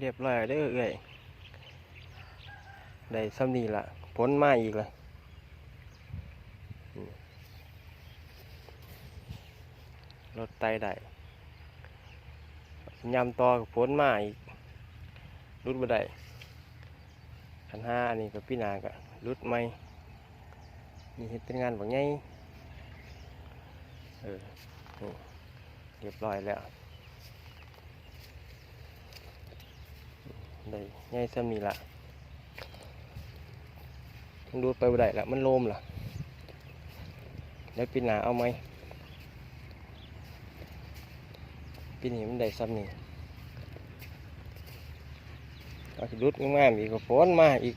เรียบร้อยเด้อเอ้ยได้ซ้ำนี่ละผลมาอีกละรถไตได้ยำต่อกับผลมาอีกรุดบ่ได้ขันห้าอันนี้กับพี่นาก็รุดไม่นี่เฮ็ดเป็นงานแบบไงเออเรียบร้อยแล้ว ได้ง่ายซ้ำนี่ละมันดูดไปบ่ได้ละมันโลมล่ะแล้วปีหนาเอาไหมปีนี้มันได้ซ้ำนี่เอาสิรุดงามๆอีกก็ฝนมาอีก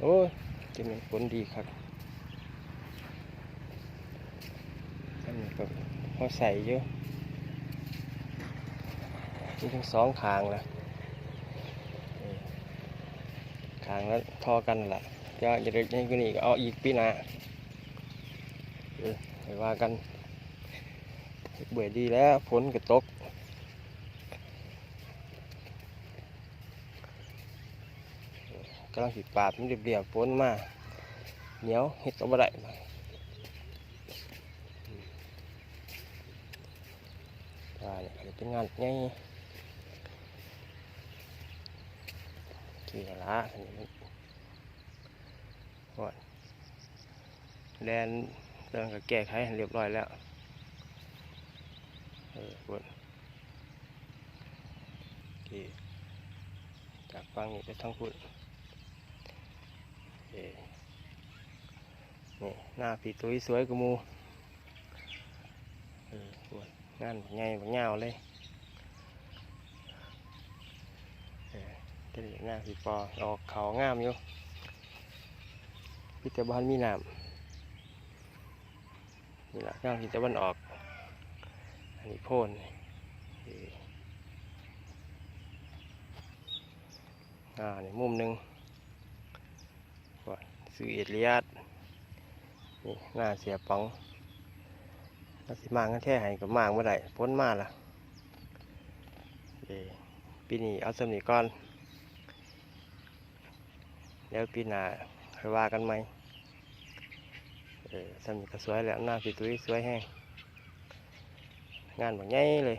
โอ้ยจะเป็นฝนดีครับอันนี้ก็ใส่เยอะมีทั้งสองขางละ ขางแล้วทอกันแหละจะจะเด็กนี่ก็นี่ก็เอาอีกปีหน้าเออไปว่ากันเบื่อดีแล้วฝนก็ตกกำลังสิปาดมันเรียบๆฝนมาเหนียวเฮ็ดก็บ่ได้มาอืมว่าเนี่ยเป็นงานง่ นี่ละอันนี้มันวแดนเรื่องก็แก้ไขเรียบร้อยแล้วเออปวดโอเคจากฟังนี่ไปทั้งพุ่นโอนี่หน้าผีตุ้ยสวยกว่าหมูเออปวดงานแบักใหญ่บักยาเลยเอ อจะได้หน้าสีปอออกเขางามอยู่พิจบ้ามีน้ำนี่แหละงามพิจบ้านออก อันนี้โพนอ่านี่มุมหนึ่งก่อนซื้อเอ็ดเลียดนี่หน้าเสียปังถ้าสิมางกันแท้ให้กับมางเมื่อไหร่พ้นมาละเอ่อปีนี้เอาสำนีก่อน แล้วปีหน้าค่อยว่ากันไหมเออสำนึกก็สวยแล้วหน้าพี่ตุ้ยสวยแห้งงานแบบง่ายเลย